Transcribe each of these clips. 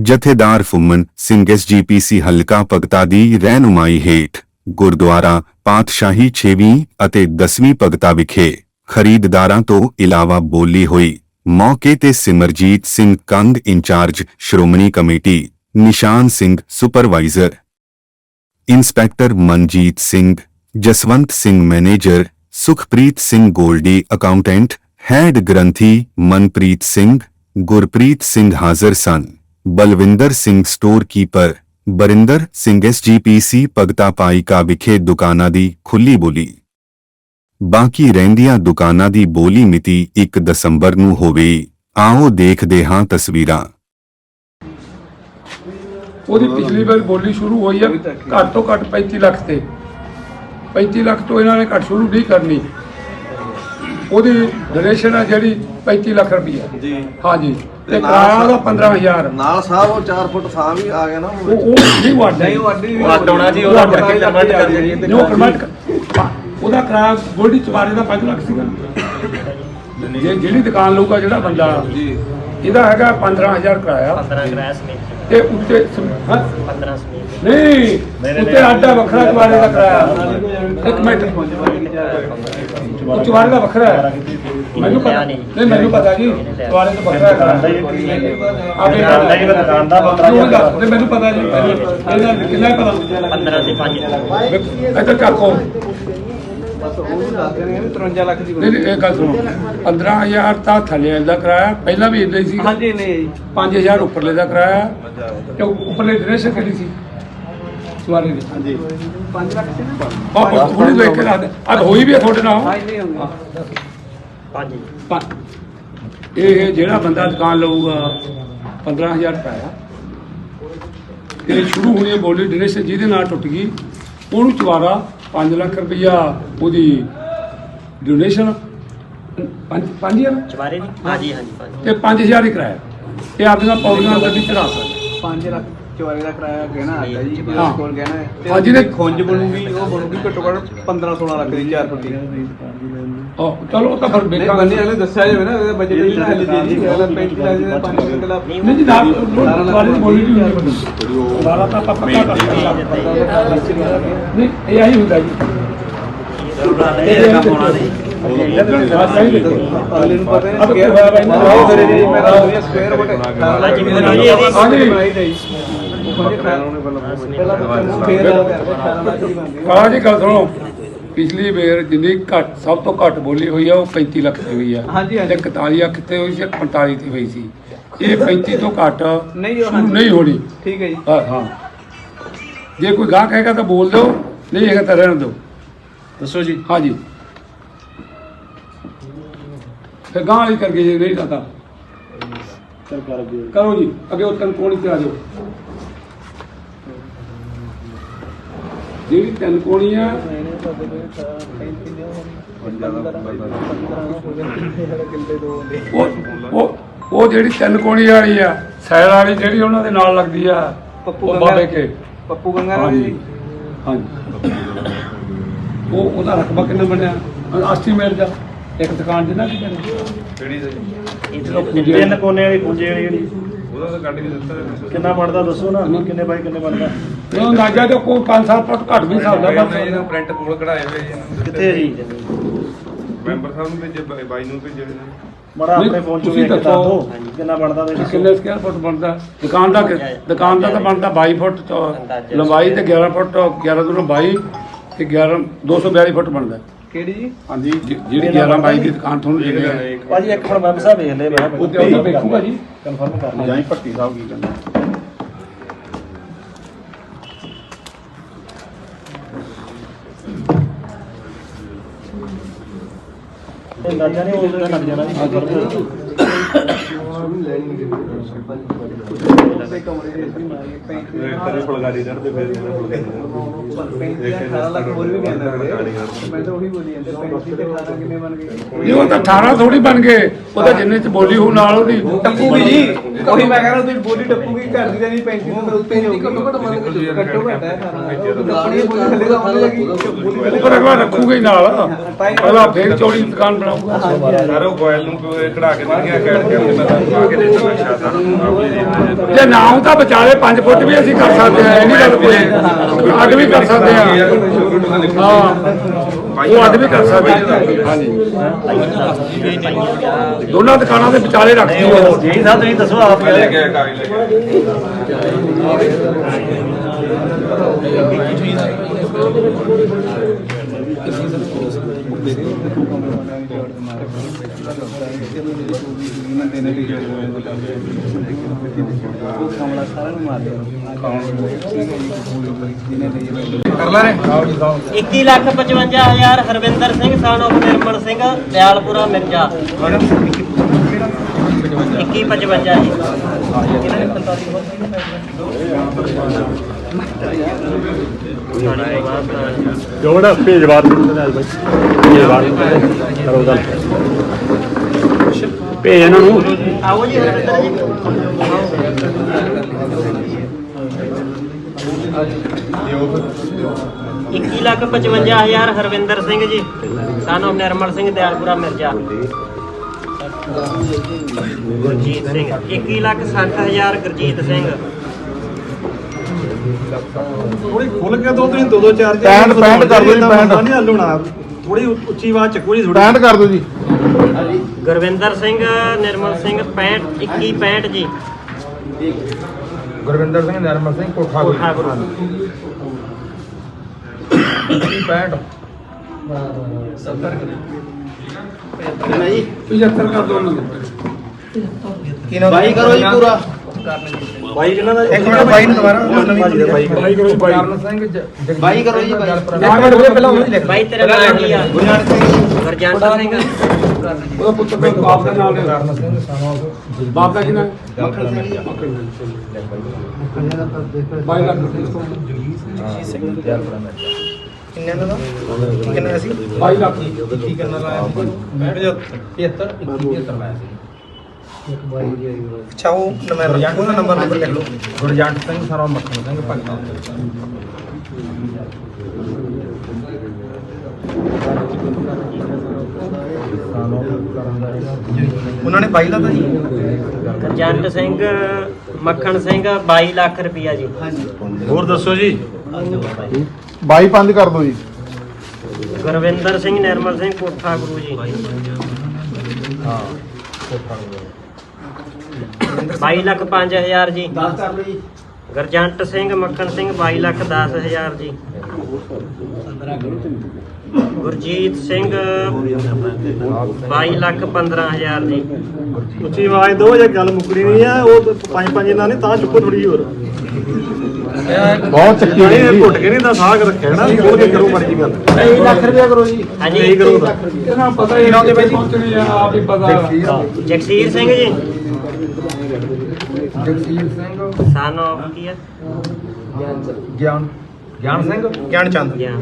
ਜਥੇਦਾਰ ਫੁੰਮਨ ਸਿੰਘ ਐਸਜੀਪੀਸੀ ਹਲਕਾ ਭਗਤਾ ਦੀ ਰਹਿਨੁਮਾਈ ਹੇਠ ਗੁਰਦੁਆਰਾ ਪਾਤਸ਼ਾਹੀ 6ਵੀਂ ਅਤੇ 10ਵੀਂ ਭਗਤਾ ਵਿਖੇ ਖਰੀਦਦਾਰਾਂ ਤੋਂ ਇਲਾਵਾ ਬੋਲੀ ਹੋਈ ਮੌਕੇ ਤੇ Simarjit Singh Kang in charge Shiromani committee, Nishan Singh supervisor, inspector Manjit Singh, Jaswant Singh manager, Sukhpreet Singh Goldy, accountant, head granthi Manpreet Singh, Gurpreet Singh ਹਾਜ਼ਰ ਸਨ। Balwinder Singh store keeper Barinder Singh SGPC Bhagta Paika ਵਿਖੇ ਦੁਕਾਨਾਂ ਦੀ ਖੁੱਲੀ ਬੋਲੀ। ਬਾਕੀ ਰਹਿੰਦੀਆਂ ਦੁਕਾਨਾਂ ਦੀ ਬੋਲੀ ਮਿਤੀ 1 ਦਸੰਬਰ ਨੂੰ ਹੋਵੇ। ਆਓ ਦੇਖਦੇ ਹਾਂ ਤਸਵੀਰਾਂ। ਉਹਦੀ ਪਿਛਲੀ ਵਾਰ ਬੋਲੀ ਸ਼ੁਰੂ ਹੋਈ ਹੈ ਘੱਟ ਤੋਂ ਘੱਟ 35 ਲੱਖ ਤੇ। 35 ਲੱਖ ਤੋਂ ਇਹਨਾਂ ਨੇ ਘੱਟ ਸ਼ੁਰੂ ਨਹੀਂ ਕਰਨੀ। ਉਹਦੀ ਡੋਨੇਸ਼ਨ ਹੈ ਜਿਹੜੀ 35 ਲੱਖ ਰੁਪਈਆ। ਜੀ। ਹਾਂਜੀ। ਤੇ ਤੇ ਨਾਲ ਕਿਰਾਇਆ ਦਾ 15000 ਨਾਲ ਸਾਹਿਬ ਉਹ 4 ਫੁੱਟ ਥਾਂ ਵੀ ਆ ਗਿਆ ਨਾ ਉਹ। ਉਹ ਨਹੀਂ ਵਾਢਾ ਨਹੀਂ ਉਹ ਅੱਡੀ ਵੀ ਉਹ ਹੋਣਾ ਜੀ, ਉਹਦਾ ਕਰਕੇ convert ਕਰ ਤੇ ਜੋ। ਕਨਵਰਟ ਉਹਦਾ ਕਿਰਾਇਆ ਗੋਲਡੀ ਚਵਾਰੇ ਦਾ 5 ਲੱਖ ਸੀਗਾ। ਜੇ ਜਿਹੜੀ ਦੁਕਾਨ ਲਊਗਾ ਜਿਹੜਾ ਬੰਦਾ ਜੀ। ਇਹਦਾ ਹੈਗਾ 15000 ਕਿਰਾਇਆ 15 ਗ੍ਰਾਸ ਨੇ ਤੇ ਉੱਤੇ ਸਮ- ਹਾਂ 15 ਸਮੇਤ ਨਹੀਂ ਉੱਤੇ ਆਡਾ ਵੱਖਰਾ ਚਵਾਰੇ ਦਾ ਕਿਰਾਇਆ ਇੱਕ ਮਿੰਟ ਉਹ ਚਵਾਰੇ ਦਾ ਵੱਖਰਾ ਹੈ ਮੈਨੂੰ ਪਤਾ ਨਹੀਂ ਮੈਨੂੰ ਪਤਾ ਜੀ ਚਵਾਰੇ ਦਾ ਵੱਖਰਾ ਹੈ ਆਪੇ ਦੁਕਾਨ ਦਾ ਹੀ ਦੁਕਾਨ ਦਾ ਪੰਦਰਾਂ ਕਿਉਂ ਦੱਸ ਨਹੀਂ ਮੈਨੂੰ ਪਤਾ ਜੀ ਮੈਨੂੰ ਇਹਦਾ ਕਿੰਨਾ ਹੀ ਪਤਾ 15 ਤੇ 5 ਇੱਧਰ ਚੱਕੋ ਬਸ ਉਹ ਦੱਸ ਰਹੇ ਨੇ 53 ਲੱਖ ਦੀ ਨਹੀਂ ਨਹੀਂ, ਇਹ ਗੱਲ ਸੁਣੋ। 15000 ਤਾਂ ਥੱਲੇ ਦਾ ਕਿਰਾਇਆ ਪਹਿਲਾਂ ਵੀ ਇਦਾਂ ਹੀ ਸੀ। ਹਾਂਜੀ ਨਹੀਂ ਜੀ। 5000 ਉੱਪਰਲੇ ਦਾ ਕਿਰਾਇਆ ਤੇ ਉੱਪਰਲੇ ਡਰੈਸ ਕਿਹੜੀ ਸੀ? ਚਵਾਰੇ ਦੀ। ਹਾਂਜੀ। 5 ਲੱਖ ਸੀ ਨਾ? ਉਹ ਥੋੜੀ ਦੇਖ ਕੇ ਅੱਜ ਹੋਈ ਵੀ ਹੈ ਤੁਹਾਡੇ ਨਾਲ। ਹਾਂ ਨਹੀਂ ਹੁੰਦਾ 5 ਪਰ ਇਹ ਜਿਹੜਾ ਬੰਦਾ ਦੁਕਾਨ ਲਊਗਾ 15000 ਰੁਪਇਆ। ਇਹ ਸ਼ੁਰੂ ਹੋਣੀ ਹੈ ਬੋਲੀ ਡੋਨੇਸ਼ਨ ਜਿਹਦੇ ਨਾਲ ਟੁੱਟ ਗਈ। ਉਹਨੂੰ ਚਵਾਰਾ 5 ਲੱਖ ਰੁਪਇਆ ਉਹਦੀ ਡੋਨੇਸ਼ਨ 5 5000 ਚਵਾਰੇ ਦੀ? ਹਾਂਜੀ ਹਾਂਜੀ ਪੰਜ ਤੇ 5000 ਹੀ ਕਿਰਾਇਆ। ਇਹ ਆਪਣੀਆਂ ਪੌੜੀਆਂ ਅੰਦਰ ਦੀ ਚੜਾ ਸਕਦਾ। 5 ਲੱਖ। ਚਵਾਰੇ ਦਾ ਕਿਰਾਇਆ ਗਹਿਣਾ ਆਇਆ ਜੀ ਹਾਂ। ਕੋਲ ਗਹਿਣਾ ਹੈ। ਤੇ ਹਾਂ, ਜਿਹਨੇ- ਖੁੰਝ ਬਣੂਗੀ ਉਹ ਬਣੂਗੀ ਘੱਟੋ ਘੱਟ 15 16 ਲੱਖ ਦੀ 4 ਫੁੱਟ। ਦੀ ਉਹ ਚਲੋ ਉਹ ਤਾਂ ਫਿਰ ਨਹੀਂ ਵੇਖਾਂਗੇ ਬੰਦੇ ਅਗਲੇ ਦੱਸਿਆ ਜਾਵੇ ਨਾ ਇਹਦਾ ਬਜਟ ਹੀ ਲੈ ਲਈ ਜੀ ਅਗਲਾ 35 ਲੱਖ ਦਾ 5 ਲੱਖ ਦਾ ਨਹੀਂ ਜੀ ਨਾਲ ਤੁਹਾਡੀ ਬੋਲੀ ਨਹੀਂ ਹੁੰਦੀ। ਵਾਲਾ ਤਾਂ ਆਪਾਂ ਪੱਕਾ ਕਰ ਸਕਦੇ ਨਹੀਂ ਇਹ ਆਹੀ ਹੁੰਦਾ ਜੀ। ਇਹ ਕੰਮ ਹੋਣਾ ਨਹੀਂ ਅਗਲੇ ਨੂੰ ਪਤਾ ਨਹੀਂ ਸਕੇਅਰ ਹੋਇਆ ਬਾਈ ਨਾ ਕਰੇ ਜੀ ਮੈਂ ਤਾਂ ਉਹਦੀਆਂ ਸਕੁਅਰ ਮੈਨੂੰ ਜੀ ਇਹਦੀ- ਹਾਂਜੀ ਬਣਾਈ ਉਹ ਫੇਰ 18 ਲੱਖ ਦੀ ਕਾਲਾ ਜੀ ਗੱਲ ਸੁਣੋ। ਪਿਛਲੀ ਵਾਰ ਜਿੰਨੀ ਘੱਟ ਸਭ ਤੋਂ ਘੱਟ ਬੋਲੀ ਹੋਈ ਆ ਉਹ 35 ਲੱਖ ਦੀ ਹੋਈ ਆ। ਹਾਂਜੀ, ਹਾਂਜੀ। ਤੇ 41 ਲੱਖ ਤੇ ਹੋਈ ਸੀ? 45 ਦੀ ਹੋਈ ਸੀ। ਇਹ 35 ਤੋਂ ਘੱਟ ਨਹੀਂ, ਉਹ ਸ਼ੁਰੂ ਹਾਂਜੀ। ਨਹੀਂ ਹੋਣੀ। ਠੀਕ ਹੈ ਜੀ। ਹਾਂ ਹਾਂ। ਜੇ ਕੋਈ ਗਾਹਕ ਹੈਗਾ ਤਾਂ ਬੋਲ ਦਿਓ ਨਹੀਂ ਹੈਗਾ ਤਾਂ ਰਹਿਣ ਦਿਓ। ਦੱਸੋ ਜੀ। ਹਾਂਜੀ ਫਿਰ ਗਾਂ ਵਾਲੀ ਕਰਕੇ ਜੇ ਨਹੀਂ ਤਾਂ ਕਰੋ ਜੀ ਅੱਗੇ ਉਹ ਤਨ ਕੋਣੀ ਤੇ ਆ ਜਾਓ। ਜਿਹੜੀ ਤਨ ਕੋਣੀ ਆ ਉਹ ਉਹ ਉਹ ਜਿਹੜੀ ਤਿੰਨ ਕੋਣੀ ਵਾਲੀ ਆ ਸੈਰ ਵਾਲੀ ਜਿਹੜੀ ਉਹਨਾਂ ਦੇ ਨਾਲ ਲੱਗਦੀ ਆ ਪੱਪੂ ਉਹ ਗੰਗਾ ਬਾਬੇ ਕੇ। ਪੱਪੂ ਗੰਗਾ ਹਾਂਜੀ ਜੀ ਹਾਂਜੀ। ਉਹ ਉਹਦਾ ਰਕਬਾ ਕਿੰਨਾ ਬਣਿਆ? ਐਸਟੀਮੇਟ ਦਾ ਇੱਕ ਦੁਕਾਨ ਜਿੰਨਾ ਕੀ ਤਿੰਨ ਕੋਨੇ ਵਾਲੀ ਪੁੰਜੇ ਵਾਲੀ ਜਿਹੜੀ ਉਹਦਾ ਤਾਂ ਕੱਢ ਕੇ ਦਿੱਤਾ ਕਿੰਨਾ ਬਣਦਾ ਦੱਸੋ ਨਾ ਕਿੰਨੇ ਬਾਈ ਕਿੰਨੇ ਬਣਦਾ? ਉਹ ਅੰਦਾਜ਼ਾ ਤੇ ਕੋਈ 5-7 ਫੁੱਟ ਘੱਟ ਵੀ ਸਕਦਾ ਬਸ ਇਹਨਾਂ ਪ੍ਰਿੰਟ ਕੋਲ ਕਢਾਏ ਹੋਏ ਜੀ ਕਿੱਥੇ ਜੀ? ਮੈਂਬਰ ਸਾਹਿਬ ਨੂੰ ਭੇਜੇ ਬਾਈ- ਬਾਈ ਨੂੰ ਭੇਜੇ ਹੋਏ ਨੇ। ਮੜਾ ਆਪਣੇ ਫੋਨ ਚੋਂ ਤੁਸੀਂ ਵੇਖ ਕੇ ਦੱਸੋ। ਦੱਸ ਦਿਓ ਕਿੰਨਾ ਬਣਦਾ ਤੇ ਕਿੰਨੇ ਸਕੁਅਰ ਫੁੱਟ ਬਣਦਾ? ਦੁਕਾਨ ਦਾ ਕਿ- ਦੁਕਾਨ ਦਾ ਤਾਂ ਬਣਦਾ 22 ਫੁੱਟ ਚੌ- ਲੰਬਾਈ ਤੇ 11 ਫੁੱਟ 11 ਤੋਂ 22 ਤੇ 11 242 ਫੁੱਟ ਬਣਦਾ। ਕਿਹੜੀ ਜੀ? ਹਾਂਜੀ ਜਿ- ਜਿਹੜੀ 11 22 ਦੀ ਦੁਕਾਨ ਤੁਹਾਨੂੰ ਰਹੇ ਭਾਜੀ ਇੱਕ ਮਿੰਟ ਮੈਂ ਸਾਹਿਬ ਵੇਖ ਲੈ ਮੈਂ ਉਹ ਤੇ ਉਹ ਵੇਖੂਗਾ ਜੀ। ਕਨਫਰਮ ਕਰ ਲਿਆ। ਜਾਈ ਭੱਟੀ ਸਾਹਿਬ ਕੀ ਕਹਿੰਦੇ ਇਹ ਅੰਦਾਜ਼ਾ ਨਹੀਂ ਉਹ ਲੱਗ ਜਾਣਾ ਜੀ। ਦੇ ਕਮਰੇ ਦੇ ਸੀ ਮਾਰੀ 35 ਤੇਰੇ ਫੁਲਕਾਰੀ ਚੜਦੇ ਫਿਰ ਇਹਨਾਂ ਫੁਲਕਾਰੀ 18 ਲੱਖ ਹੋਰ ਵੀ ਕਹਿੰਦਾ ਮੈਂ ਤਾਂ ਉਹੀ ਬੋਲੀ ਜਾਂਦੇ 35 ਤੇ 18 ਕਿੰਨੇ ਬਣ ਗਏ ਨਹੀਂ ਉਹ ਤਾਂ 18 ਥੋੜੀ ਬਣ ਗਏ। ਉਹ ਤਾਂ ਜਿੰਨੇ ਚ ਬੋਲੀ ਹੋ ਨਾਲ ਉਹਦੀ ਟੱਪੂਗੀ ਜੀ। ਉਹੀ ਮੈਂ ਕਹਿੰਦਾ ਤੁਸੀਂ ਬੋਲੀ ਟੱਪੂਗੀ ਘਰ ਦੀ ਤਾਂ ਨਹੀਂ 35 ਤੋਂ ਉੱਤੇ ਹੀ ਹੋਊਗੀ ਘੱਟੋ ਘੱਟ ਮੰਨ ਕੇ ਘੱਟੋ ਘੱਟ ਹੈ ਆਪਣੀ ਬੋਲੀ ਥੱਲੇ ਦਾ ਹੋਣੀ ਲੱਗੀ ਬੋਲੀ ਉੱਪਰ ਅਗਵਾ ਰੱਖੂਗਾ ਹੀ ਨਾਲ। ਪਹਿਲਾਂ ਫੇਰ ਚੌੜੀ ਦੁਕਾਨ ਬਣਾਊਗਾ। ਸਾਰਾ ਗੋਇਲ ਨੂੰ ਕਢਾ ਕੇ ਦੇ ਗਿਆ ਪਾ ਕੇ ਦੇ ਨੂੰ ਦੇ ਜੇ ਨਾ ਤਾਂ ਵਿਚਾਲੇ 5 ਫੁੱਟ ਵੀ ਅਸੀਂ ਕਰ ਸਕਦੇ ਆ ਇਹ ਨਹੀਂ ਗੱਲ ਕੋਈ। ਅੱਡ ਵੀ ਕਰ ਸਕਦੇ ਆ ਹਾਂ। ਉਹ ਅੱਡ ਵੀ ਕਰ ਸਕਦੇ ਆ ਹਾਂਜੀ ਦੋਨਾਂ ਦੁਕਾਨਾਂ ਦੇ ਵਿਚਾਲੇ ਰੱਖਦੀ ਉਹ ਜੀ ਸਾਹਿਬ ਤੁਸੀਂ ਦੱਸੋ ਆਪ ਲੈ ਕੇ ਕਾਗਜ਼ ਲੈ ਕੇ ਆਇਆ। ਇੱਕੀ ਲੱਖ 55 ਹਜ਼ਾਰ ਹਰਵਿੰਦਰ ਸਿੰਘ ਸਾਨੋ ਨਿਰਮਲ ਸਿੰਘ ਦਿਆਲਪੁਰਾ ਮਿਰਜ਼ਾ 21 55 ਜੀ। ਜੋੜਾ ਭੇਜਵਾ ਦਿੰਦੇ ਨੇ ਬਾਈ। ਭੇਜਵਾ ਕਰੋ ਗੱਲ। ਭੇਜ ਇਹਨਾਂ ਨੂੰ। ਆਓ ਜੀ ਹਰਵਿੰਦਰ ਜੀ। ਇੱਕੀ ਲੱਖ 55 ਹਜ਼ਾਰ ਹਰਵਿੰਦਰ ਸਿੰਘ ਜੀ। ਸਾਨੋ ਨਿਰਮਲ ਸਿੰਘ ਦਿਆਲਪੁਰਾ ਮਿਰਜ਼ਾ। ਗੁਰਜੀਤ ਸਿੰਘ 21 ਲੱਖ 60 ਹਜ਼ਾਰ ਗੁਰਜੀਤ ਸਿੰਘ। ਥੋੜੀ ਖੁੱਲ ਕੇ ਦੋ ਤੁਸੀਂ ਦੋ ਦੋ ਚਾਰ ਚਾਰ ਪੈਂਟ- ਪੈਂਟ ਕਰ ਦਿਓ ਜੀ, ਪੈਂਟ। ਨਹੀਂ ਹੱਲਣਾ। ਥੋੜੀ ਉੱਚੀ ਆਵਾਜ਼ ਚੱਕੋ ਜੀ ਥੋੜੀ ਪੈਂਟ ਕਰ ਦਿਓ ਜੀ। ਗੁਰਵਿੰਦਰ ਸਿੰਘ ਨਿਰਮਲ ਸਿੰਘ 65 21 65 ਜੀ। ਗੁਰਵਿੰਦਰ ਸਿੰਘ ਨਰਮਲ ਸਿੰਘ ਕੋਠਾ ਕੋਠਾ ਗੁਰੂ। 75 ਕਰ। ਦੋ ਉਹਨਾਂ ਦੇ ਬਾਈ ਕਰੋ ਜੀ ਪੂਰਾ। ਬਾਈ ਕਿਹਨਾਂ ਦਾ? ਇੱਕ ਮਿੰਟ ਬਾਈ ਨੂੰ ਦੁਬਾਰਾ। ਦਾ ਬਾਈ ਬਾਈ ਕਰੋ ਬਾਈ। ਸਿੰਘ ਬਾਈ ਕਰੋ ਜੀ ਬਾਈ। ਇੱਕ ਮਿੰਟ ਵੀਰੇ ਪਹਿਲਾਂ ਉਹਨੂੰ ਲਿਖ ਬਾਈ ਤੇਰਾ ਨਾਮ ਕੀ ਆ? ਗੁਰਜਾਨ ਸਿੰਘ। ਗੁਰਜੰਟ ਸਿੰਘ ਉਹਦਾ ਪੁੱਤਰ ਦਾ ਬਾਪ ਦਾ ਨਾਮ ਲੈ ਸਿੰਘ ਸਾਨੂੰ ਬਾਪ ਦਾ ਕੀ ਨਾਮ ਮੱਖਣ ਸਿੰਘ ਜੀ ਬਾਈ ਲੱਖ ਕਿੰਨੇ ਦਾ? ਕਿੰਨੇ ਸੀ? ਬਾਈ ਲੱਖ ਕੀ ਕਰਨਾ ਲਾਇਆ ਸੀ? 75 75 ਲਾਇਆ ਸੀ। ਅੱਛਾ ਉਹ ਨੰਬਰ ਉਹਦਾ ਨੰਬਰ ਨੰਬਰ ਲਿਖ। ਲਓ ਗੁਰਜੰਟ ਸਿੰਘ ਸਰੋਂ ਮੱਖਣ ਸਿੰਘ ਭਗਤਾਂ ਉਹਨਾਂ ਨੇ ਬਾਈ ਦਾ ਤਾਂ ਜੀ? ਗੁਰਜੰਟ ਸਿੰਘ ਮੱਖਣ ਸਿੰਘ 22 ਲੱਖ ਰੁਪਿਆ ਜੀ। ਹੋਰ ਦੱਸੋ ਜੀ। ਬਾਈ ਪੰਜ ਕਰ ਦਿਓ ਜੀ। ਗੁਰਵਿੰਦਰ ਸਿੰਘ ਨਿਰਮਲ ਸਿੰਘ ਕੋਠਾ ਗੁਰੂ ਜੀ। ਹਾਂ 22 ਲੱਖ 5000 ਜੀ। 10 ਕਰ ਲਓ ਜੀ। ਗੁਰਜੰਟ ਸਿੰਘ ਮੱਖਣ ਸਿੰਘ 22 ਲੱਖ 10000 ਜੀ। ਗੁਰਜੀਤ ਸਿੰਘ 22 ਲੱਖ 15000 ਜੀ। ਉੱਚੀ ਆਵਾਜ਼ ਦੋ ਜੇ ਗੱਲ ਮੁੱਕਣੀ ਨਹੀਂ ਆ ਉਹ ਪੰਜ ਪੰਜ ਇਹਨਾਂ ਨੇ ਤਾਂ ਚੁੱਕੋ ਥੋੜੀ ਹੋਰ। ਬਹੁਤ ਚੱਕੀ ਨਹੀਂ ਹੋਈ। ਇਹ ਜੀ ਘੁੱਟ ਕੇ ਨਹੀਂ ਦਾ ਸਾਗ ਰੱਖਿਆ ਨਾ ਉਹ ਕੇ ਕਰੋ ਮਰਜ਼ੀ ਗੱਲ। 2 ਲੱਖ ਰੁਪਇਆ ਕਰੋ ਜੀ। ਹਾਂਜੀ। ਇਹੀ ਕਰੋ ਤਾਂ। ਇਹਨਾਂ ਪਤਾ ਹੀ ਨਹੀਂ ਕਿ ਪਹੁੰਚਣੀ ਆ ਆਪ ਹੀ ਪਤਾ। ਜਗਸੀਰ ਸਿੰਘ। ਜੀ। ਜਗਸੀਰ ਸਿੰਘ। ਸਾਨੋ ਕੀ ਹੈ? ਗਿਆਨ ਗਿਆਨ ਸਿੰਘ? ਗਿਆਨ ਚੰਦ। ਗਿਆਨ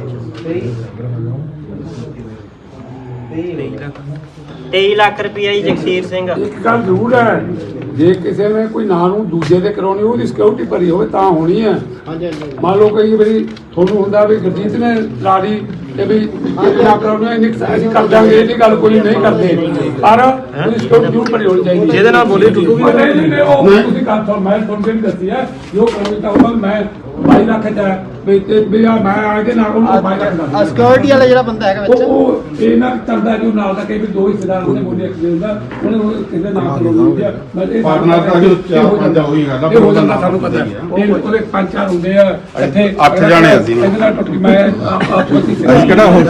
23 ਲੱਖ। ਰੁਪਿਆ ਜੀ ਜਗਸੀਰ ਸਿੰਘ। ਇੱਕ ਗੱਲ ਜ਼ਰੂਰ ਹੈ ਜੇ ਕਿਸੇ ਨੇ ਕੋਈ ਨਾਂ ਨੂੰ ਦੂਜੇ ਦੇ ਕਰਾਉਣੀ ਉਹਦੀ ਸਿਕਿਉਰਿਟੀ ਭਰੀ ਹੋਵੇ ਤਾਂ ਹੋਣੀ ਹੈ। ਮੰਨ ਲਓ ਕਈ ਵਾਰੀ ਤੁਹਾਨੂੰ ਹੁੰਦਾ ਵੀ ਗੁਰਜੀਤ ਨੇ ਲਾੜੀ ਤੇ ਵੀ ਜੇ ਨਾ ਕਰਾਉਣੀ ਕੁ ਅਸੀਂ ਕਰ ਦਾਂਗੇ ਇਹਦੀ ਗੱਲ ਕੋਈ ਨਹੀਂ ਕਰਦੇ। ਪਰ ਉਹਦੀ ਸਿਕਿਉਰਿਟੀ ਜ਼ਰੂਰ ਭਰੀ ਹੋਣੀ ਚਾਹੀਦੀ ਜਿਹਦੇ ਨਾਲ ਬੋਲੀ ਟੁੱਟੂਗੀ ਨਹੀਂ ਨਹੀਂ ਨਹੀਂ, ਉਹ ਤੁਸੀਂ ਸੁਣ ਮੈਂ ਤੁਹਾਨੂੰ ਕਿਹੜੀ ਦੱਸੀ ਹੈ ਜੋ ਕਰੋਗੇ ਤਾਂ ਮੈਂ 22 ਲੱਖ ਦਾ ਵੀ ਤੇ ਵੀ ਆ ਮੈਂ ਆ ਕੇ ਨਾਲ ਉਹਨੂੰ 22 ਲੱਖ ਦਾ ਸਿਕਿਉਰਿਟੀ ਵਾਲਾ ਜਿਹੜਾ ਬੰਦਾ ਹੈਗਾ ਉਹ ਉਹ ਇਹ ਨਾ ਕਰਦਾ ਜੋ ਨਾਲ ਦਾ ਕਈ ਵੀ ਦੋ ਹਿੱਸੇਦਾਰ ਉਹਨੇ ਬੋਲੇ ਇੱਕ ਦੇ ਹੁੰਦਾ ਉਹਨੇ ਉਹ ਕਿਸੇ ਨਾਮ ਤੋਂ ਲੋੜ ਹੈ। ਮੈਂ ਇਹ Partner ਤਾਂ ਜੋ ਚਾਰ ਪੰਜ ਗੱਲ ਇਹ ਹੋ ਜਾਂਦਾ ਸਾਨੂੰ ਪਤਾ ਹੈ। ਇਹ ਉਹਦੇ ਪੰਜ ਚਾਰ ਹੁੰਦੇ ਆ ਇੱਥੇ ਅੱਠ ਜਾਣੇ ਅਸੀਂ। ਇਹਦੇ ਨਾਲ ਟੁੱਟ ਗਈ ਮੈਂ ਆਪ ਆਪ ਪਤੀ ਅਸੀਂ ਕਿਹੜਾ ਹੁਣ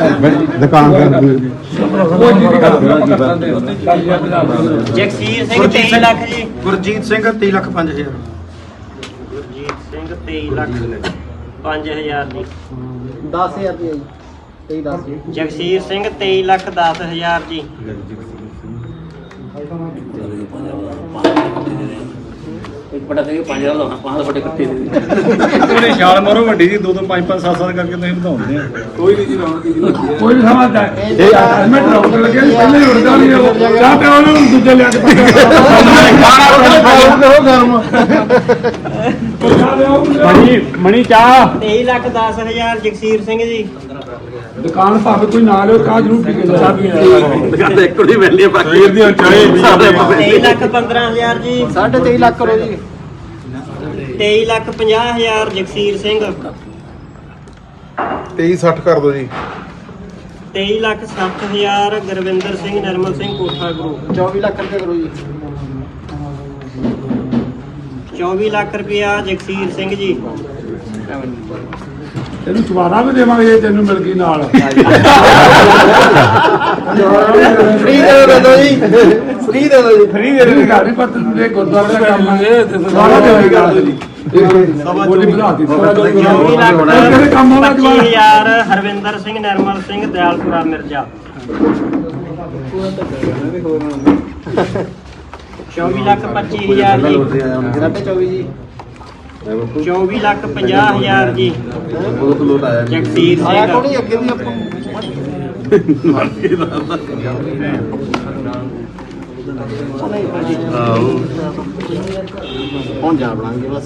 ਦੁਕਾਨ ਕਰਦੇ ਉਹ ਜੀ ਦੀ ਗੱਲ ਆਪਾਂ ਕਰ ਸਕਦੇ ਹਾਂ ਚੱਲ ਯਾਰ ਬਣਾ ਲਓ। ਜਗਸੀਰ ਸਿੰਘ 23 ਲੱਖ ਜੀ। ਗੁਰਜੀਤ ਸਿੰਘ 30 ਲੱਖ 5000 ਗੁਰਜੀਤ ਸਿੰਘ 23 ਲੱਖ 5000 ਜੀ 10000 ਰੁਪਇਆ ਜੀ। ਤੇਈ 10 ਜੀ ਜਗਸੀਰ ਸਿੰਘ 23 ਲੱਖ 10000 ਜੀ ਉਹਨੇ ਛਾਲ ਮਾਰੋ ਵੱਡੀ ਜੀ ਦੋ ਦੋ ਪੰਜ ਪੰਜ ਸੱਤ ਸੱਤ ਕਰਕੇ ਤੁਸੀਂ ਵਧਾਉਂਦੇ ਆ ਕੋਈ ਨਹੀਂ ਸਮਝਦਾ ਇਹ ਮੈਂ ਡਰਾਉਣ ਲੱਗਿਆ ਸੀ, ਪਹਿਲਾਂ ਹੀ ਉੜਦਾ ਨਹੀਂ ਉਹ ਚਾਹ ਪਿਓ ਨੂੰ ਦੂਜੇ ਲਿਆ ਕੇ ਮਣੀ ਮਣੀ ਚਾਹ। 23 ਲੱਖ 10000 ਜਗਸੀਰ ਸਿੰਘ ਜੀ। ਦੁਕਾਨ ਭਾਵੇਂ ਕੋਈ ਨਾ ਲਿਓ ਕਾਹ ਜ਼ਰੂਰ ਪੀ ਕੇ ਚਾਹ ਪੀ ਤੇਈ ਲੱਖ 15000 ਜੀ। 23 ਲੱਖ ਕਰੋ ਜੀ। 23 ਲੱਖ 50 ਹਜ਼ਾਰ ਜਗਸੀਰ ਸਿੰਘ। 2360 ਕਰ ਦਿਓ ਜੀ। 23 ਲੱਖ 60 ਹਜ਼ਾਰ ਗੁਰਵਿੰਦਰ ਸਿੰਘ ਨਰਮਲ ਸਿੰਘ ਕੋਠਾ ਗੁਰੂ। 24 ਲੱਖ ਰੁਪਏ ਕਰੋ ਜੀ। 24 ਲੱਖ ਰੁਪਇਆ ਜਗਸੀਰ ਸਿੰਘ ਜੀ। ਤੈਨੂੰ ਚਵਾਰਾ ਵੀ ਦੇਵਾਂਗੇ ਜੇ ਤੈਨੂੰ ਮਿਲ ਗਈ ਨਾਲ। ਫ੍ਰੀ ਦੇ ਦਿਓ ਜੀ। ਫ੍ਰੀ ਦੇ ਦਿਓ ਜੀ। ਫਰੀ ਦੇ ਦੇ ਘਰ ਨਹੀਂ ਪਰ ਤੈਨੂੰ ਇਹ ਗੁਰਦੁਆਰੇ ਦਾ ਕੰਮ ਹੈ। ਤੇ ਚਵਾਰਾ ਦੇਵੇਂਗਾ ਬੋਲੀ ਬਣਾ ਦਿੱਤੀ। 24 ਲੱਖ ਤੇਰੇ ਕੰਮ 25 ਜਵਾਨ ਹਜ਼ਾਰ ਹਰਵਿੰਦਰ ਸਿੰਘ ਨਰਮਲ ਸਿੰਘ ਦਿਆਲਪੁਰਾ ਮਿਰਜ਼ਾ। 24 ਲੱਖ 25 ਹਜ਼ਾਰ ਜੀ ਸਾਢੇ 24 ਜੀ 24 ਲੱਖ 50 ਹਜ਼ਾਰ ਜੀ ਜਗਸੀਰ ਆਇਆ ਸਿੰਘ ਕੋਣੀ ਅੱਗੇ ਵੀ ਆਪਾਂ ਹੁਣ ਜਾ ਬਣਾਂਗੇ ਬਸ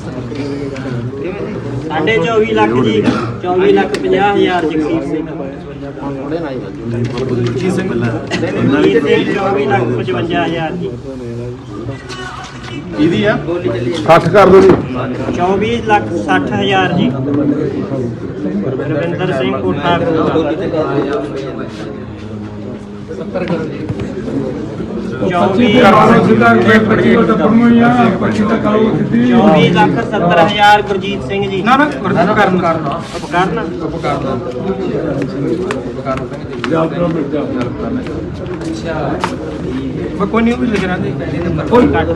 ਸਾਢੇ 24 ਲੱਖ ਜੀ 24 ਲੱਖ 50 ਹਜ਼ਾਰ ਜਗਸੀਰ ਸਿੰਘ ਥੋੜੇ ਨਾ ਹੀ ਜੀ ਸਿੰਘ 24 ਲੱਖ 55 ਹਜ਼ਾਰ ਜੀ ਇਹਦੀ ਆ? 60 ਕਰ ਦਿਓ ਜੀ। 24 ਲੱਖ 60 ਹਜ਼ਾਰ ਜੀ। ਰਵਿੰਦਰ ਸਿੰਘ ਕੋਠਾ ਪੱਚੀ 24 ਕਰਾਉਣਾ ਸਿੱਧਾ ਪੱਚੀ ਤਾਂ ਪੜਨੂ ਹੀ ਆ ਪੱਚੀ ਤਾਂ ਕਰੋ ਕਿੱਦੀ 24 ਲੱਖ 70 ਹਜ਼ਾਰ ਗੁਰਜੀਤ ਸਿੰਘ ਜੀ। ਨਾ ਨਾ ਕਰਨ ਕਰਨ। ਉਪਕਰਨ ਯਾਤਰਾ ਮਿਲ ਜਾ ਮੈਂ ਕੋਈ ਨਹੀਂ ਉਹ ਵੀ ਲਿਖ ਰਾਂ ਜੀ ਕੋਈ ਘੱਟ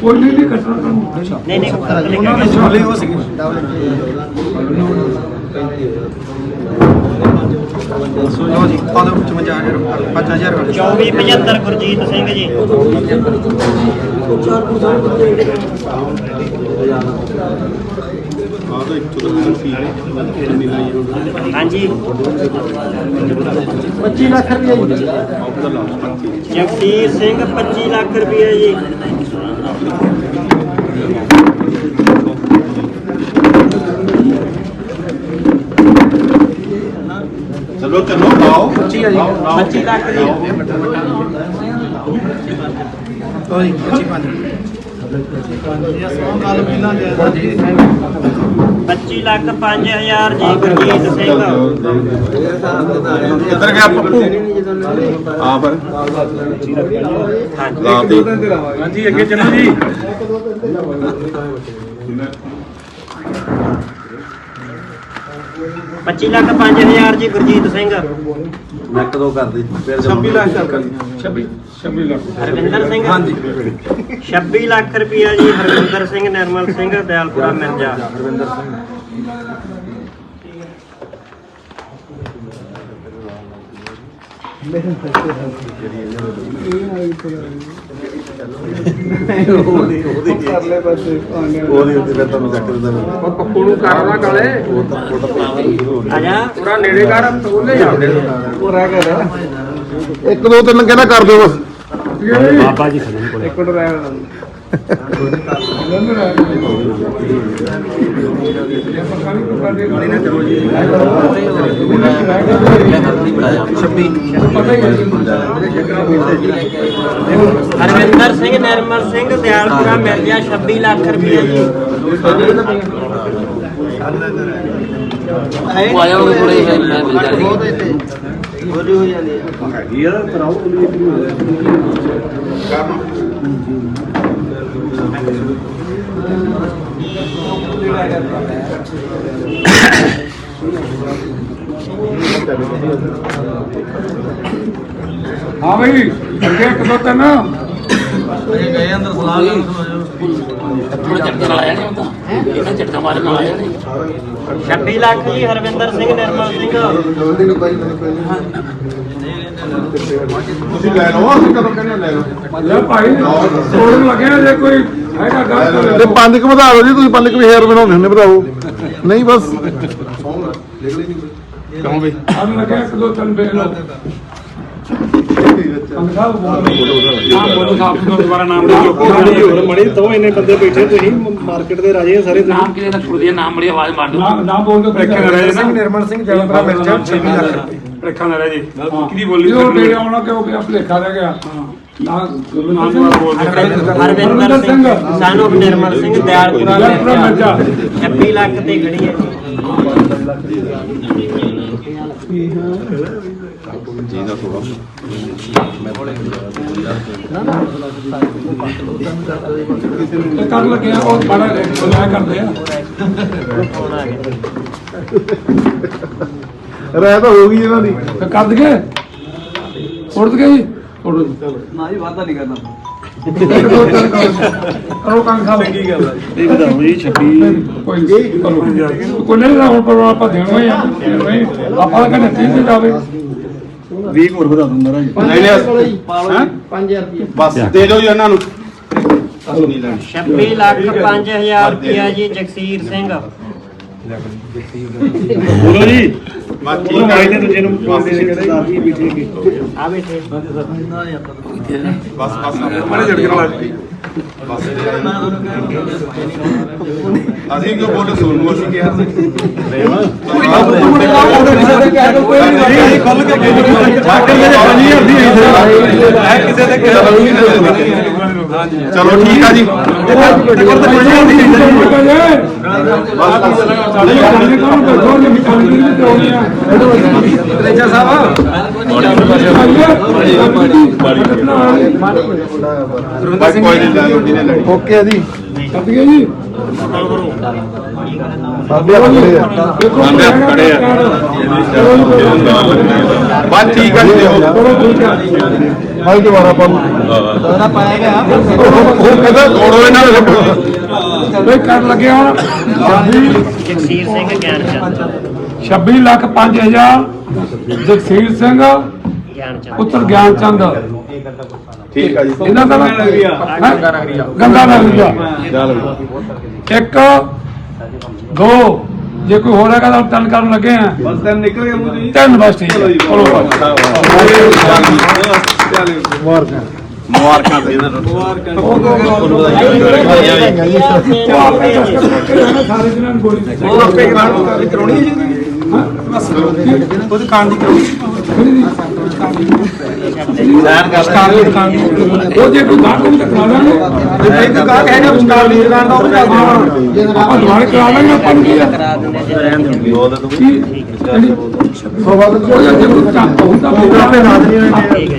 ਕੋਈ ਨਹੀਂ ਨਹੀਂ ਕੱਟਣਾ ਤੁਹਾਨੂੰ ਨਹੀਂ ਨਹੀਂ ਉਹਨਾਂ ਨੇ ਛੋਲੇ ਉਹ ਸੀਗੇ। ਲੋ ਜੀ ਪਾ ਦਿਓ 55000 5000 ਵਾਲੇ 24 75 ਗੁਰਜੀਤ ਸਿੰਘ ਜੀ। ਹਾਂਜੀ। 25 ਲੱਖ ਰੁਪਏ ਜੀ। ਜਗਸੀਰ ਸਿੰਘ 25 ਲੱਖ ਰੁਪਏ ਜੀ ਚਲੋ ਚਲੋ ਲਾਓ 25 ਹੈ ਜੀ। 25 ਲੱਖ ਲੋ ਜੀ 25 ਪੰਜ 25 ਲੱਖ 5000 ਜੀ ਗੁਰਜੀਤ ਸਿੰਘ। ਕਿੱਧਰ ਗਿਆ ਪੱਪੂ? ਆ ਦੇ। ਹਾਂਜੀ ਅੱਗੇ ਚੱਲੋ ਜੀ। ਪੱਚੀ ਲੱਖ 5000 ਜੀ ਗੁਰਜੀਤ ਸਿੰਘ। ਮੈਂ ਕਦੋਂ ਕਰਦੀ ਫਿਰ 26 ਲੱਖ ਚੱਲ 26 26 ਲੱਖ। ਹਰਵਿੰਦਰ ਸਿੰਘ। ਹਾਂਜੀ। 26 ਲੱਖ ਰੁਪਇਆ ਜੀ ਹਰਵਿੰਦਰ ਸਿੰਘ ਨਰਮਲ ਸਿੰਘ ਦਿਆਲਪੁਰਾ ਮਿਰਜ਼ਾ। ਹਰਵਿੰਦਰ ਸਿੰਘ। ਪਰਲੇ ਪਾਸੇ ਉਹਦੀ ਉੱਤੇ ਫਿਰ ਤੁਹਾਨੂੰ ਚੱਕ ਦਿੰਦਾ ਪੱਪੂ ਨੂੰ ਕਰਨਾ ਕਾਲੇ ਉਹ ਤਾਂ ਉਹ ਤਾਂ ਪੈਸੇ ਹੀ ਹੋ ਆ ਜਾ ਪੂਰਾ ਨੇੜੇ ਕਰ ਉਹਲੇ ਜਾਂਦੇ ਉਹ ਰਹਿ ਗਿਆ ਇੱਕ ਦੋ ਤਿੰਨ ਕਹਿੰਦਾ ਕਰ ਦਿਓ ਬਸ। ਬਾਬਾ ਜੀ ਖੜੇ ਕੋਲੇ। ਇੱਕ ਮਿੰਟ ਰਹਿ ਹਰਵਿੰਦਰ ਸਿੰਘ ਨਰਮਲ ਸਿੰਘ ਦਿਆਲਪੁਰਾ ਮਿਰਜ਼ਾ 26 ਲੱਖ ਰੁਪਇਆ ਜੀ ਉਹ ਆਇਆ ਉਹ ਕੋਲੇ ਹੈ ਮਿਲ ਜਾਣੀ ਬੋਲੀ ਹੋ ਜਾਂਦੀ ਹੈ ਹੈਗੀ ਆ ਕਰਾਓ ਹਾਂ ਬਈ ਅੱਗੇ ਇੱਕ ਦੋ ਤਿੰਨ। ਗਏ ਅੰਦਰ ਸਲਾਹ ਕਰਨ ਥੋੜਾ ਝਟਕਾ ਲਾਇਆ ਨਹੀਂ ਹੁੰਦਾ। ਇਹਨਾਂ ਝਟਕਾ ਮਾਰਨ ਨਾਲ ਆਇਆ ਨਹੀਂ। 26 ਲੱਖ ਜੀ ਹਰਵਿੰਦਰ ਸਿੰਘ ਨਰਮਲ ਸਿੰਘ। ਤੁਸੀਂ ਲੈ ਲਓ ਅਸੀਂ ਕਦੋਂ ਕਹਿੰਦੇ ਲੈ ਲਓ। ਲੈ ਭਾਈ ਤੋੜਨ ਲੱਗੇ ਨਾ ਜੇ ਕੋਈ। ਤੇ ਪੰਜ ਕੁ ਵਧਾ ਦਿਓ ਜੀ ਤੁਸੀਂ ਪੰਜ ਕੁ ਵੀ ਹੇਅਰ ਬਣਾਉਂਦੇ ਹੁੰਦੇ ਵਧਾਓ। ਨਹੀਂ ਬਸ। ਕਹੋ ਬਈ ਸਾਨੂੰ ਲੱਗਿਆ ਇੱਕ ਦੋ ਤਿੰਨ ਵੇਖ ਲਓ। ਅੰਗਾਲ ਨਾਮ ਬੋਲੋ ਸਾਹਿਬ ਨੂੰ ਦੁਬਾਰਾ ਨਾਮ ਮੜੀ ਹੋਰ ਮੜੀ ਦੋ ਇੰਨੇ ਬੰਦੇ ਬੈਠੇ ਤੁਸੀਂ ਮਾਰਕੀਟ ਦੇ ਰਾਜੇ ਆ ਸਾਰੇ ਨਾਮ ਕਿਹਦੇ ਦਾ ਛੁੱਟ ਨਾਮ ਬੜੀ ਆਵਾਜ਼ ਮਾਰ ਦੋ ਨਾਮ ਨਾਮ ਬੋਲ ਕੇ ਬੈਠੇ ਨਾ ਰਹੇ ਸਿੰਘ ਨਿਰਮਲ ਸਿੰਘ ਜਲਪਰਾ ਮਿਰਜ਼ਾ 26 ਲੱਖ ਰੱਖਾਂ ਨਾ ਜੀ ਕਿਹਦੀ ਬੋਲੀ ਉਹ ਨੇੜੇ ਆਉਣਾ ਕਿਉਂਕਿ ਭਲੇਖਾ ਰਹਿ ਗਿਆ। ਨਾ ਗੁਰਨਾਮ ਸਿੰਘ ਹਰਵਿੰਦਰ ਸਿੰਘ ਸਾਨੂੰ ਨਿਰਮਲ ਸਿੰਘ ਦਿਆਲਪੁਰਾ ਦਿਆਲਪੁਰਾ 26 ਲੱਖ ਤੇ ਖੜੀ ਹੈ ਇਹ ਕਰ ਲੱਗਿਆ ਉਹ ਬੜਾ ਬੁਲਾਇਆ ਕਰਦੇ ਆ ਰਹਿ ਤਾਂ ਹੋ ਗਈ ਇਹਨਾਂ ਦੀ। ਤੇ ਕਰ ਦਗੇ ਉੜ ਗਈ ਉੜ ਨਾ ਜੀ ਵਾਦਾ ਨਹੀਂ ਕਰਨਾ। ਇੱਕ ਦੋ ਤਿੰਨ ਕਰੋ ਕਰੋ ਕੰਮ ਖਾ ਇਹ ਵਧਾਓ ਜੀ 26 ਕੋਈ ਨਹੀਂ ਕਰੋ ਕੋਈ ਨਹੀਂ ਹੁਣ ਪਰ ਆਪਾਂ ਦੇਣਾ ਹੀ ਆ। ਹੀ। ਆਪਾਂ ਤਾਂ ਕਹਿੰਦੇ ਤੀਹ ਤੇ ਜਾਵੇ 20 ਹੋਰ ਵਧਾ ਦੂੰ ਮਹਾਰਾਜ। ਨਹੀਂ ਨਹੀਂ ਬਸ ਦੇ ਦਿਓ ਜੀ ਇਹਨਾਂ ਨੂੰ। 26 ਲੱਖ 5000 ਰੁਪਇਆ ਜੀ ਜਗਸੀਰ ਸਿੰਘ। ਬੋਲੋ ਜੀ। ਬਸ ਠੀਕ ਹੈ ਨੇ ਦੂਜੇ ਨੂੰ ਬੋਲਦੇ ਨੇ ਕਿਹੜੇ? ਦਾ ਵੀ ਬੈਠੇ ਕੀ ਆ ਬੈਠੇ। ਬਸ ਬਸ ਬੜੇ ਜੜ ਕੇ ਨਾਲ ਅਸੀਂ ਕਿਉਂ ਬੋਲ ਸੋਨੂੰ ਅਸੀਂ ਕਿਹਾ ਸੀ। ਖੁੱਲ ਕੇ ਕਿਸੇ ਦੇ ਚਲੋ ਠੀਕ ਆ ਜੀ। ਕਲੇਜਾ ਬਸ ਕੋਈ ਨਹੀਂ ਲੈ ਲਓ ਜਿਹਨੇ ਲੈਣੀ ਓਕੇ ਆ ਜੀ। ਸਾਹਿਬ ਜੀ। ਬਾਬੇ ਆ ਖੜੇ ਆ। ਦੇਖੋ ਖੜੇ ਆ। ਬਸ ਠੀਕ ਆ। ਜੀ ਦਿਓ ਮਾਈ ਦੁਬਾਰਾ ਪਾ ਦਾਦਾ ਪਾਇਆ ਗਿਆ। ਉਹ ਕਹਿੰਦਾ ਤੋੜੋ ਇਹਨਾਂ ਨੂੰ। ਕੋਈ ਕਰ ਲੱਗਿਆ ਹੁਣ ਜਗਸੀਰ ਸਿੰਘ ਗਿਆਨ ਚੰਦ 26 ਲੱਖ 5000 ਜਗਸੀਰ ਸਿੰਘ ਗਿਆਨ ਚੰਦ ਪੁੱਤਰ ਗਿਆਨ ਚੰਦ। ਠੀਕ ਆ ਜੀ। ਇਹਨਾਂ ਦਾ ਨਾਮ ਗੰਗਾ ਨਗਰੀਆ ਇੱਕ ਦੋ ਜੇ ਕੋਈ ਹੋਰ ਹੈਗਾ ਤਾਂ ਤਿੰਨ ਕਰਨ ਲੱਗੇ ਆ। ਬਸ ਟਾਈਮ ਨਿਕਲ ਗਿਆ ਮੂੰਹ ਜੀ। ਤਿੰਨ ਬਸ ਠੀਕ ਹੈ। ਚਲੋ ਬਸ। ਮੁਬਾਰਕਾਂ। ਦੇ ਇਹਨਾਂ ਨੂੰ ਸਾਰੇ ਨੂੰ ਗੋਲੀ ਦੇ ਉਹ ਆਪੇ ਕਰਾਉਣੀ ਕਰਾਉਣੀ ਹੈ। ਜੀ ਉਹ ਦੁਕਾਨ ਦੀ ਕਰਾਉਣੀ। ਉਹ ਜੇ ਕੋਈ ਗਾਹਕ ਨੂੰ ਕਰਾ ਲਾਂਗੇ ਜੇ ਦੁਕਾਨ ਹੈਗਾ ਵਿਚਕਾਰ ਦੀ ਦੁਕਾਨ ਦਾ ਉਹ ਕਰ ਦੇਣਾ ਆਪਾਂ ਦੁਬਾਰਾ ਕਰਾ ਲਾਂਗੇ ਆਪਾਂ ਨੂੰ ਕੀ ਆ ਕਰਾ ਦਿੰਦੇ ਜੀ ਉਹ ਜੇ ਕੋਈ ਚੱਕ ਹੁੰਦਾ ਹੋਊਗਾ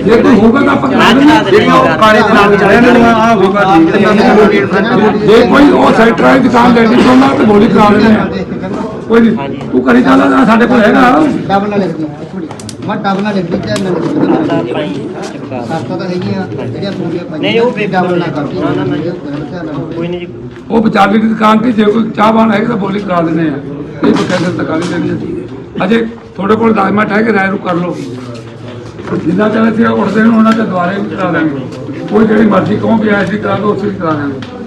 ਜੇ ਕੋਈ ਹੋਊਗਾ ਤਾਂ ਆਪਾਂ ਕਰਾ ਮੈਂ ਦਿੰਦੇ ਕਰਾ ਦਿੰਦੇ ਕਾਲੇ ਦੇ ਨਾਲ ਚੜਿਆ ਨੇ ਆ? ਹੋਗਾ ਠੀਕ ਜੇ ਕੋਈ ਉਹ ਸੈਕਟਰ ਵਾਲੀ ਦੁਕਾਨ ਲੈਣੀ ਚਾਹੁੰਦਾ ਤੇ ਗੋਲੀ ਕਰਾ ਲੈਣੇ ਆ। ਕੋਈ ਨਹੀਂ ਤੂੰ ਕਰੀ ਚੱਲਦਾ ਸਾਡੇ ਕੋਲ ਹੈਗਾ। ਡਬਲ ਇੱਕ ਮਿੰਟ ਮੈਂ ਡਬਲ ਨਾਲ ਤੇ ਤਾਂ ਜਿਹੜੀਆਂ ਪੂਰੀਆਂ ਨਹੀਂ, ਉਹ ਡਬਲ ਨਾਲ ਕਰਦੀ ਨਾ, ਨਾ, ਨਾ। ਨਾ ਕੋਈ ਨਹੀਂ ਜੀ। ਉਹ ਵਿਚਾਰਲੀ ਦੀ ਦੁਕਾਨ ਤੇ ਜੇ ਕੋਈ ਚਾਹਵਾਨ ਹੈਗਾ ਤਾਂ ਬੋਲੀ ਕਰਾ ਦਿੰਦੇ ਆ। ਇਹ ਬਕਾਇਦਾ ਦੁਕਾਨ ਦੇਣੀ ਹੈ ਅਜੇ ਤੁਹਾਡੇ ਕੋਲ 10 ਮਿੰਟ ਹੈ ਕਿ ਰਾਇ ਨੂੰ ਕਰ ਲਓ। ਜਿੰਨਾ ਅਸੀਂ ਉੱਠਦੇ ਨੂੰ ਉਹਨਾਂ ਤੇ ਦੁਆਰੇ ਵੀ ਕਰਾ ਦਾਂਗੇ ਕੋਈ ਜਿਹੜੀ ਮਰਜ਼ੀ ਕਹੋ ਵੀ ਐਸੀ ਕਰਾ ਦੋ ਉਸੇ ਵੀ ਕਰਾ ਦਾਂਗੇ